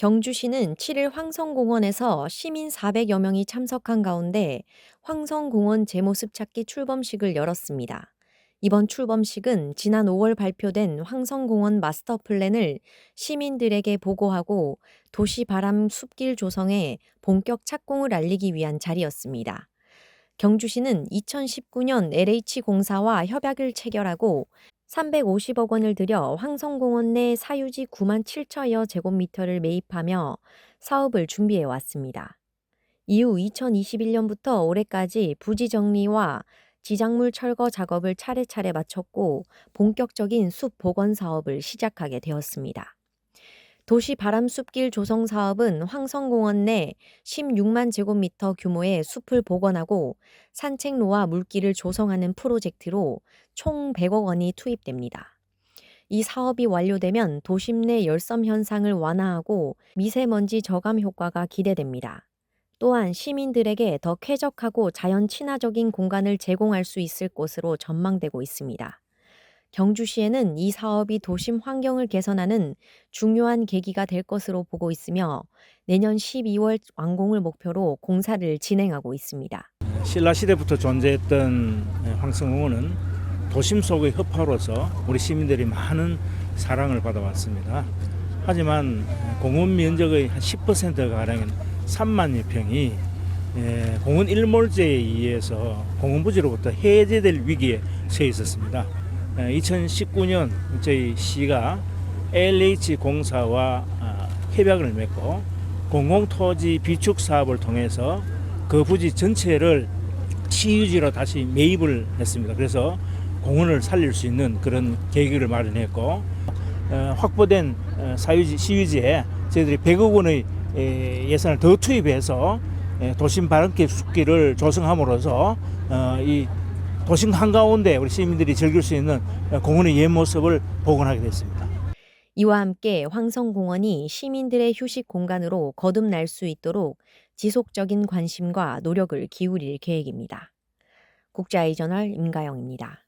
경주시는 7일 황성공원에서 시민 400여 명이 참석한 가운데 황성공원 제 모습 찾기 출범식을 열었습니다. 이번 출범식은 지난 5월 발표된 황성공원 마스터 플랜을 시민들에게 보고하고 도시 바람 숲길 조성에 본격 착공을 알리기 위한 자리였습니다. 경주시는 2019년 LH공사와 협약을 체결하고 350억 원을 들여 황성공원 내 사유지 9만 7천여 제곱미터를 매입하며 사업을 준비해 왔습니다. 이후 2021년부터 올해까지 부지 정리와 지작물 철거 작업을 차례차례 마쳤고 본격적인 숲 복원 사업을 시작하게 되었습니다. 도시 바람 숲길 조성 사업은 황성공원 내 16만 제곱미터 규모의 숲을 복원하고 산책로와 물길을 조성하는 프로젝트로 총 100억 원이 투입됩니다. 이 사업이 완료되면 도심 내 열섬 현상을 완화하고 미세먼지 저감 효과가 기대됩니다. 또한 시민들에게 더 쾌적하고 자연 친화적인 공간을 제공할 수 있을 것으로 전망되고 있습니다. 경주시에는 이 사업이 도심 환경을 개선하는 중요한 계기가 될 것으로 보고 있으며 내년 12월 완공을 목표로 공사를 진행하고 있습니다. 신라 시대부터 존재했던 황성공원은 도심 속의 허파로서 우리 시민들이 많은 사랑을 받아왔습니다. 하지만 공원 면적의 한 10%가 가량인 3만여 평이 예, 공원 일몰제에 의해서 공원 부지로부터 해제될 위기에 처해 있었습니다. 2019년 저희 시가 LH 공사와 아, 협약을 맺고 공공토지 비축 사업을 통해서 그 부지 전체를 시유지로 다시 매입을 했습니다. 그래서 공원을 살릴 수 있는 그런 계획을 마련했고 어, 확보된 어, 사유지 시유지에 저희들이 100억 원의 에, 예산을 더 투입해서 에, 도심 바람길 숲길을 조성함으로써 어, 이 도심 한가운데 우리 시민들이 즐길 수 있는 어, 공원의 옛 모습을 복원하게 됐습니다. 이와 함께 황성공원이 시민들의 휴식 공간으로 거듭날 수 있도록 지속적인 관심과 노력을 기울일 계획입니다. 국제아이저널 임가영입니다.